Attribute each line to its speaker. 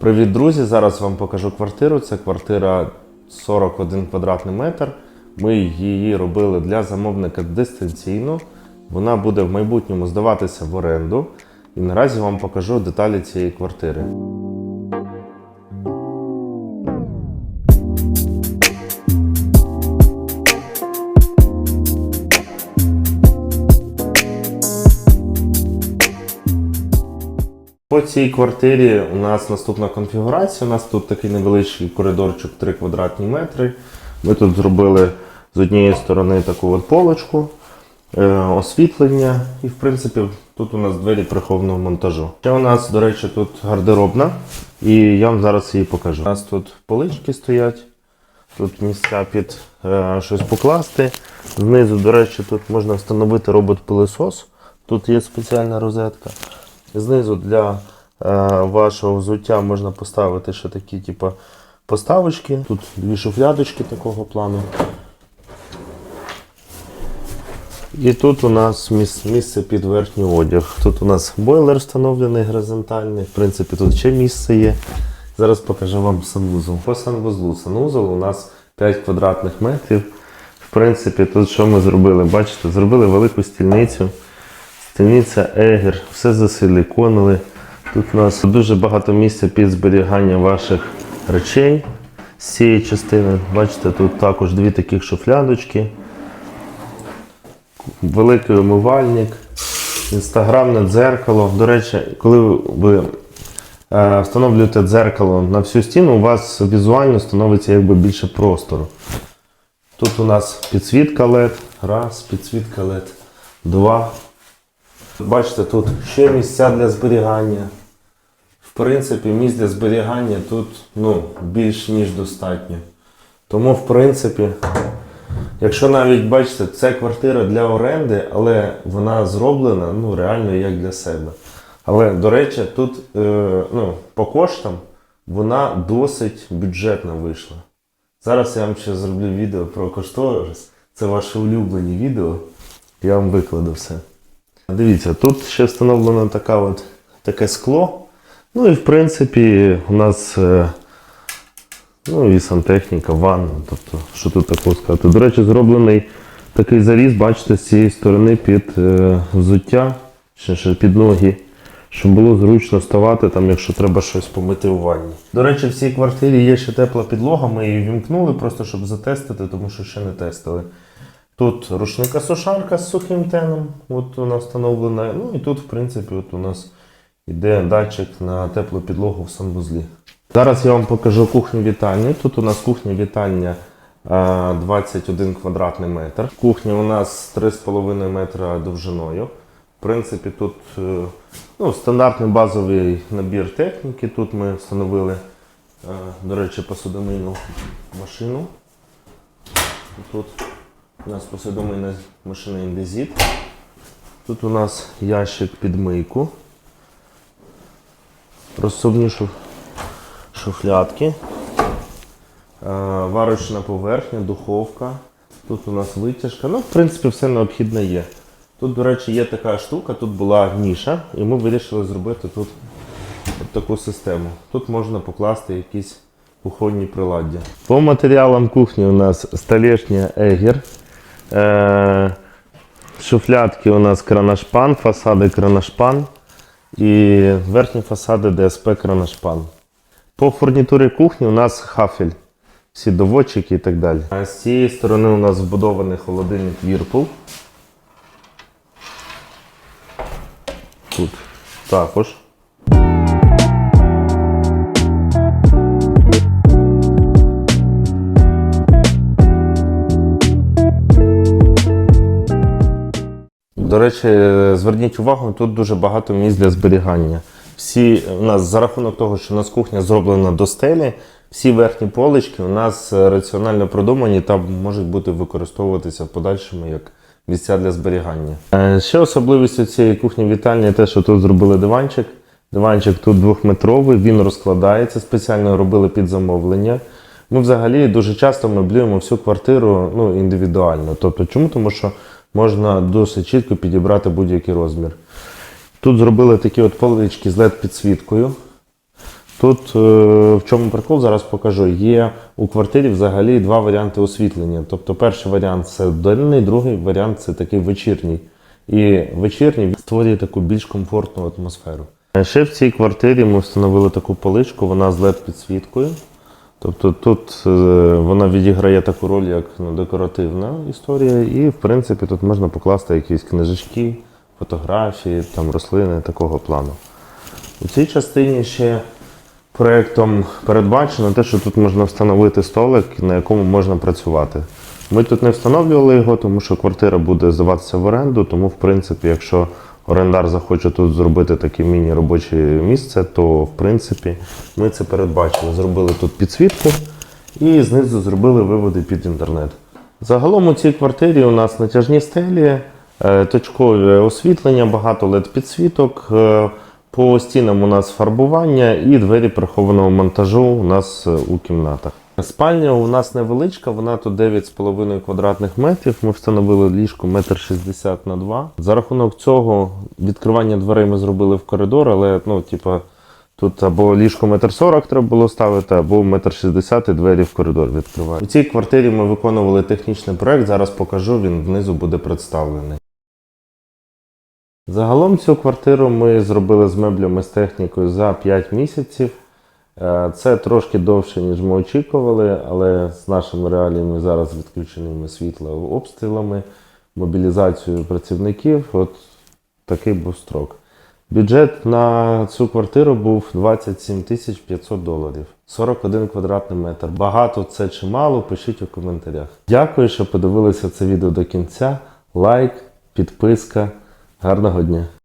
Speaker 1: Привіт, друзі! Зараз вам покажу квартиру. Це квартира 41 квадратний метр. Ми її робили для замовника дистанційно. Вона буде в майбутньому здаватися в оренду. І наразі вам покажу деталі цієї квартири. По цій квартирі у нас наступна конфігурація. У нас тут такий невеличкий коридорчик 3 квадратні метри. Ми тут зробили з однієї сторони таку от полочку, е, освітлення, і в принципі тут у нас двері прихованого монтажу. Ще у нас, до речі, тут гардеробна, і я вам зараз її покажу. У нас тут полички стоять, тут місця під е, щось покласти. Знизу, до речі, тут можна встановити робот-пилесос. Тут є спеціальна розетка. Знизу для е, вашого взуття можна поставити ще такі, типу, поставочки. Тут дві шуфлядочки такого плану. І тут у нас міс- місце під верхній одяг. Тут у нас бойлер встановлений горизонтальний. В принципі, тут ще місце є. Зараз покажу вам санвузол. По санвузлу. Санвузол у нас 5 квадратних метрів. В принципі, тут що ми зробили? Бачите, зробили велику стільницю. Стільниця Егер, все засиліконили. Тут у нас дуже багато місця під зберігання ваших речей з цієї частини. Бачите, тут також дві таких шуфлядочки, великий умивальник, інстаграмне дзеркало. До речі, коли ви е, встановлюєте дзеркало на всю стіну, у вас візуально становиться якби більше простору. Тут у нас підсвітка LED, раз, підсвітка LED, два. Бачите, тут ще місця для зберігання. В принципі, місць для зберігання тут ну, більш ніж достатньо. Тому, в принципі, якщо навіть бачите, це квартира для оренди, але вона зроблена ну, реально як для себе. Але, до речі, тут е, ну, по коштам вона досить бюджетна вийшла. Зараз я вам ще зроблю відео про кошторис. Це ваші улюблені відео. Я вам викладу все. Дивіться, тут ще встановлено така от, таке скло. Ну і в принципі у нас е, ну, і сантехніка, ванна. Тобто, що тут такого сказати. До речі, зроблений такий заріз, бачите, з цієї сторони під е, взуття, ще, під ноги, щоб було зручно ставати, там, якщо треба щось помити у ванні. До речі, в цій квартирі є ще тепла підлога, ми її вімкнули, просто щоб затестити, тому що ще не тестили. Тут рушника сушарка з сухим теном, от вона встановлена. Ну і тут, в принципі, от у нас йде датчик на теплу підлогу в санвузлі. Зараз я вам покажу кухню вітальню. Тут у нас кухня вітальня 21 квадратний метр. Кухня у нас 3,5 метра довжиною. В принципі, тут е, ну, стандартний базовий набір техніки. Тут ми встановили, е, до речі, посудомийну машину. Тут у нас посудомийна машина індезіт. Тут у нас ящик під мийку. Розсувні шуф- шуфлядки. Е, Варочна поверхня, духовка. Тут у нас витяжка. Ну, в принципі, все необхідне є. Тут, до речі, є така штука, тут була ніша, і ми вирішили зробити тут таку систему. Тут можна покласти якісь кухонні приладдя. По матеріалам кухні у нас столешня Егер. Е, шуфлядки у нас кранашпан, фасади кранашпан і верхні фасади ДСП кранашпан. По фурнітурі кухні у нас хафель, всі доводчики і так далі. А з цієї сторони у нас вбудований холодильник Whirlpool. Тут також. До речі, зверніть увагу, тут дуже багато місць для зберігання. Всі у нас за рахунок того, що у нас кухня зроблена до стелі, всі верхні полички у нас е, раціонально продумані та можуть бути використовуватися в подальшому як місця для зберігання. Е, Ще особливістю цієї кухні вітальні те, що тут зробили диванчик. Диванчик тут двохметровий, він розкладається, спеціально робили під замовлення. Ми взагалі дуже часто меблюємо всю квартиру ну, індивідуально. Тобто, чому? Тому що можна досить чітко підібрати будь-який розмір. Тут зробили такі от полички з LED підсвіткою. Тут е, в чому прикол, зараз покажу. Є у квартирі взагалі два варіанти освітлення. Тобто перший варіант це денний, другий варіант це такий вечірній. І вечірній створює таку більш комфортну атмосферу. Ще в цій квартирі ми встановили таку поличку, вона з LED-підсвіткою. Тобто тут е, вона відіграє таку роль, як ну, декоративна історія, і в принципі тут можна покласти якісь книжечки, фотографії, там рослини такого плану. У цій частині ще проєктом передбачено те, що тут можна встановити столик, на якому можна працювати. Ми тут не встановлювали його, тому що квартира буде здаватися в оренду, тому, в принципі, якщо орендар захоче тут зробити таке міні-робоче місце, то в принципі ми це передбачили. Зробили тут підсвітку і знизу зробили виводи під інтернет. Загалом у цій квартирі у нас натяжні стелі, е, точкове освітлення, багато LED-підсвіток. е, По стінам у нас фарбування і двері прихованого монтажу у нас е, у кімнатах. Спальня у нас невеличка, вона тут 9,5 квадратних метрів. Ми встановили ліжко 1,60 м на 2 За рахунок цього відкривання дверей ми зробили в коридор, але ну, типа, тут або ліжко 1,40 м треба було ставити, або 1,60 м і двері в коридор відкривають. У цій квартирі ми виконували технічний проект. Зараз покажу, він внизу буде представлений. Загалом цю квартиру ми зробили з меблями з технікою за 5 місяців. Е, Це трошки довше, ніж ми очікували, але з нашими реаліями зараз відключеними світла обстрілами, мобілізацією працівників, от такий був строк. Бюджет на цю квартиру був 27 тисяч 500 доларів. 41 квадратний метр. Багато це чи мало, пишіть у коментарях. Дякую, що подивилися це відео до кінця. Лайк, підписка. Гарного дня!